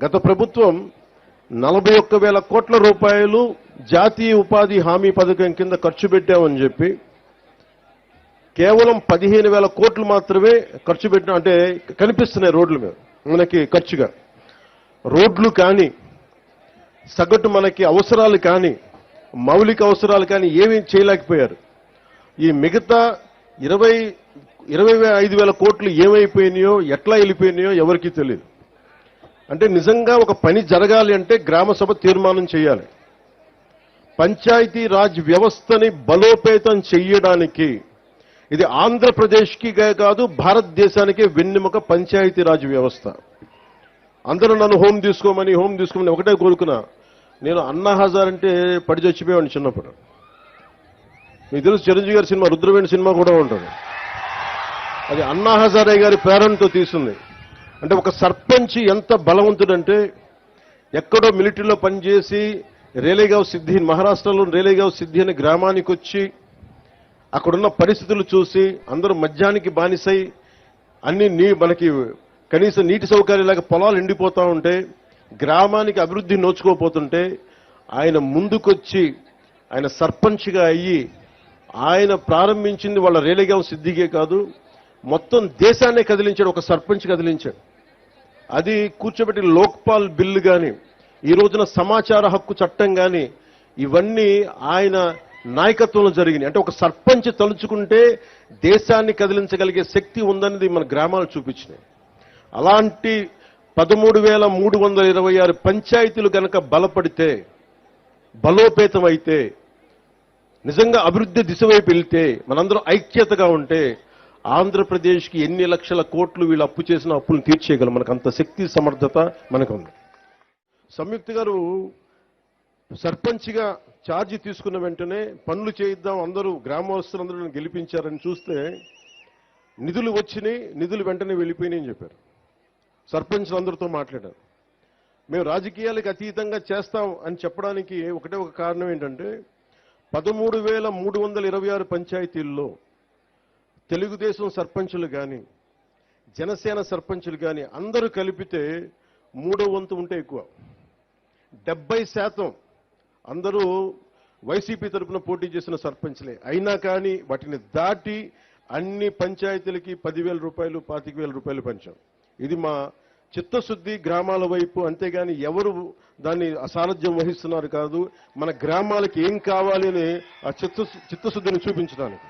గత ప్రభుత్వం నలభై ఒక్క వేల కోట్ల రూపాయలు జాతీయ ఉపాధి హామీ పథకం కింద ఖర్చు పెట్టామని చెప్పి కేవలం పదిహేను వేల కోట్లు మాత్రమే ఖర్చు పెట్టిన అంటే కనిపిస్తున్నాయి రోడ్ల మీద మనకి ఖర్చుగా. రోడ్లు కానీ సగటు మనకి అవసరాలు కానీ మౌలిక అవసరాలు కానీ ఏమీ చేయలేకపోయారు. ఈ మిగతా ఇరవై ఇరవై ఐదు వేల కోట్లు ఏమైపోయినాయో ఎట్లా వెళ్ళిపోయినాయో ఎవరికీ తెలియదు అంటే నిజంగా ఒక పని జరగాలి అంటే గ్రామసభ తీర్మానం చేయాలి. పంచాయతీ రాజ్ వ్యవస్థని బలోపేతం చేయడానికి ఇది ఆంధ్రప్రదేశ్కి కాదు భారతదేశానికి వెన్నెముక పంచాయతీ రాజ్ వ్యవస్థ. అందరూ నన్ను హోమ్ తీసుకోమని హోమ్ తీసుకోమని ఒకటే కోరుకున్నా. నేను అన్నా హజార్ అంటే పడి చచ్చిపోయాను చిన్నప్పుడు. మీకు తెలుసు చిరంజీవి గారి సినిమా రుద్రవేణి సినిమా కూడా ఉంటుంది. అది అన్నా హజారే గారి ప్రేరణతో తీసింది. అంటే ఒక సర్పంచ్ ఎంత బలవంతుడంటే ఎక్కడో మిలిటరీలో పనిచేసి రేలేగావ్ సిద్ధి మహారాష్ట్రలో రేలేగావ్ సిద్ధి అనే గ్రామానికి వచ్చి అక్కడున్న పరిస్థితులు చూసి అందరూ మద్యానికి బానిసై అన్ని నీ మనకి కనీసం నీటి సౌకర్యాలు పొలాలు ఎండిపోతూ ఉంటే గ్రామానికి అభివృద్ధి నోచుకోపోతుంటే ఆయన ముందుకొచ్చి ఆయన సర్పంచ్గా అయ్యి ఆయన ప్రారంభించింది వాళ్ళ రేలేగావ్ సిద్ధికే కాదు మొత్తం దేశాన్నే కదిలించాడు ఒక సర్పంచ్ కదిలించాడు. అది కూర్చోబెట్టి లోక్పాల్ బిల్లు కానీ ఈ రోజున సమాచార హక్కు చట్టం కానీ ఇవన్నీ ఆయన నాయకత్వంలో జరిగినాయి. అంటే ఒక సర్పంచ్ తలుచుకుంటే దేశాన్ని కదిలించగలిగే శక్తి ఉందనేది మన గ్రామాలు చూపించినాయి. అలాంటి పదమూడు వేల మూడు వందల ఇరవై ఆరు పంచాయతీలు కనుక బలపడితే బలోపేతం అయితే నిజంగా అభివృద్ధి దిశ వైపు వెళ్తే మనందరం ఐక్యతగా ఉంటే ఆంధ్రప్రదేశ్కి ఎన్ని లక్షల కోట్లు వీళ్ళు అప్పు చేసిన అప్పులను తీర్చేయగలం. మనకు అంత శక్తి సమర్థత మనకు ఉంది సంయుక్త గారు సర్పంచ్గా ఛార్జీ తీసుకున్న వెంటనే పనులు చేయిద్దాం అందరూ గ్రామవాసులందరూ గెలిపించారని చూస్తే నిధులు వచ్చినాయి నిధులు వెంటనే వెళ్ళిపోయినాయని చెప్పారు. సర్పంచ్లు అందరితో మాట్లాడారు. మేము రాజకీయాలకు అతీతంగా చేస్తాం అని చెప్పడానికి ఒకటే ఒక కారణం ఏంటంటే పదమూడు వేల మూడు వందల ఇరవై ఆరు పంచాయతీల్లో తెలుగుదేశం సర్పంచులు కానీ జనసేన సర్పంచులు కానీ అందరూ కలిపితే మూడో వంతు ఉంటే ఎక్కువ. డెబ్బై శాతం అందరూ వైసీపీ తరపున పోటీ చేసిన సర్పంచ్లే. అయినా కానీ వాటిని దాటి అన్ని పంచాయతీలకి పదివేల రూపాయలు పాతిక వేల రూపాయలు పంచాం. ఇది మా చిత్తశుద్ధి గ్రామాల వైపు అంతేగాని ఎవరు దాన్ని అసారథ్యం వహిస్తున్నారు కాదు మన గ్రామాలకి ఏం కావాలి అని ఆ చిత్త చిత్తశుద్ధిని చూపించడానికి.